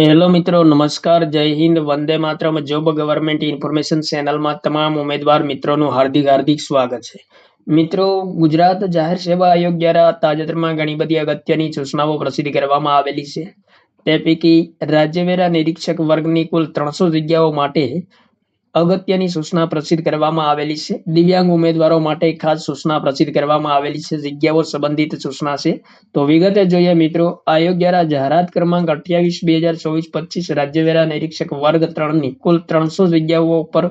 Hello મિત્રો, નમસ્કાર, જય હિન્દ, વંદે માત્રમ, જોબ ગવર્મેન્ટ ઇન્ફોર્મેશન ચેનલમાં તમામ ઉમેદવાર મિત્રોનું હાર્દિક હાર્દિક સ્વાગત છે. મિત્રો, ગુજરાત જાહેર સેવા આયોગ દ્વારા તાજેતરમાં ઘણી બધી અગત્યની સૂચનાઓ પ્રસિદ્ધ કરવામાં આવેલી છે. તે પૈકી રાજ્યવેરા નિરીક્ષક વર્ગની કુલ ત્રણસો જગ્યાઓ માટે અગત્યની સૂચના પ્રસિદ્ધ કરવામાં આવેલી છે. દિવ્યાંગ ઉમેદવારો માટે ખાસ સૂચના પ્રસિદ્ધ કરવામાં આવેલી છે. જગ્યાઓ સંબંધિત સૂચના છે. તો વિગતે જોઈએ મિત્રો આયોગ જાહેરાત ક્રમાંક અઠ્યાવીસ, બે હજાર ચોવીસ, પચીસ, રાજ્યવેરા નિરીક્ષક વર્ગ ત્રણની કુલ ત્રણસો જગ્યાઓ પર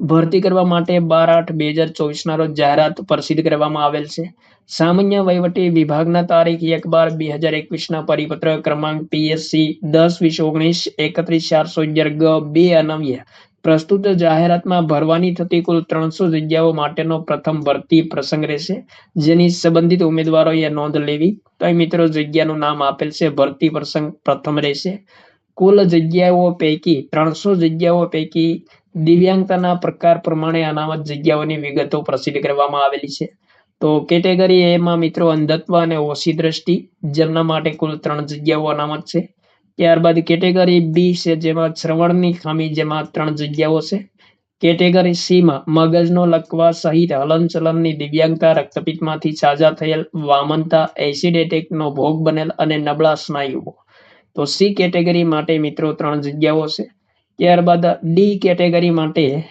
ભરતી કરવા માટે બાર આઠ, બે હજાર ચોવીસના રોજ જાહેરાત પ્રસિદ્ધ કરવામાં આવેલ છે. સામાન્ય વહીવટી વિભાગના તારીખ એક બાર, બે હજાર એકવીસના પરિપત્ર ક્રમાંક પીએસસી દસ, વીસ, ઓગણીસ, એકત્રીસ, ચારસો અગિયાર, ગ, બે, અનવ્ય. પ્રસ્તુત જાહેરાતમાં ભરવાની થતી કુલ ત્રણસો જગ્યાઓ માટેનો પ્રથમ ભરતી પ્રસંગ રહેશે. જેની સંબંધિત ઉમેદવારોએ નોંધ લેવી. તો મિત્રો જગ્યાનું નામ આપેલ છે. ભરતી પ્રસંગ પ્રથમ રહેશે. કુલ જગ્યાઓ પૈકી ત્રણસો જગ્યાઓ પૈકી દિવ્યાંગતાના પ્રકાર પ્રમાણે અનામત જગ્યાઓની વિગતો પ્રસિદ્ધ કરવામાં આવેલી છે. તો કેટેગરી એમાં મિત્રો અંધત્વ અને ઓછી દ્રષ્ટિ. જેમના માટે કુલ ત્રણ જગ્યાઓ અનામત છે. ત્યારબાદ કેટેગરી બી છે, જેમાં શ્રવણની ખામી જેમાં ત્રણ જગ્યાઓ છે. કેટેગરી સી માં મગજનો લકવા સહિત હલનચલનની દિવ્યાંગતા, રક્તપિત્તમાંથી સાજા થયેલ વામનતા, એસિડ એટેકનો ભોગ બનેલ અને નબળા સ્નાયુઓ. તો સી કેટેગરી માટે મિત્રો ત્રણ જગ્યાઓ છે. ત્યારબાદ ડી કેટેગરી માટે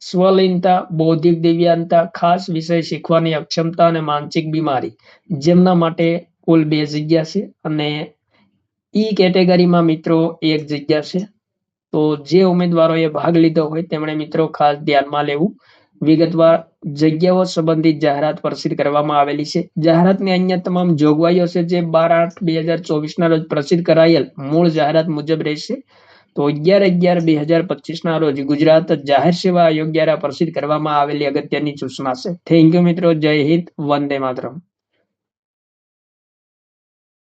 સ્વલિનતા, બૌદ્ધિક દિવ્યાંગતા, ખાસ વિષય શીખવાની અક્ષમતા અને માનસિક બીમારી. જેમના માટે કુલ બે જગ્યા છે અને ઈ કેટેગરીમાં મિત્રો એક જગ્યા છે. તો જે ઉમેદવારોએ ભાગ લીધો હોય તેમણે મિત્રો ખાસ ધ્યાનમાં લેવું. વિગતવાર જગ્યાઓ સંબંધિત જાહેરાત પ્રસિદ્ધ કરવામાં આવેલી છે. જાહેરાતની અન્ય તમામ જોગવાઈઓ છે જે બાર આઠ બે હજાર ચોવીસના રોજ પ્રસિદ્ધ કરાયેલ મૂળ જાહેરાત મુજબ રહેશે. તો અગિયાર અગિયાર બે હજાર પચીસના રોજ ગુજરાત જાહેર સેવા આયોગ દ્વારા પ્રસિદ્ધ કરવામાં આવેલી અગત્યની સૂચના છે. થેન્ક યુ મિત્રો. જય હિન્દ. વંદે માતરમ.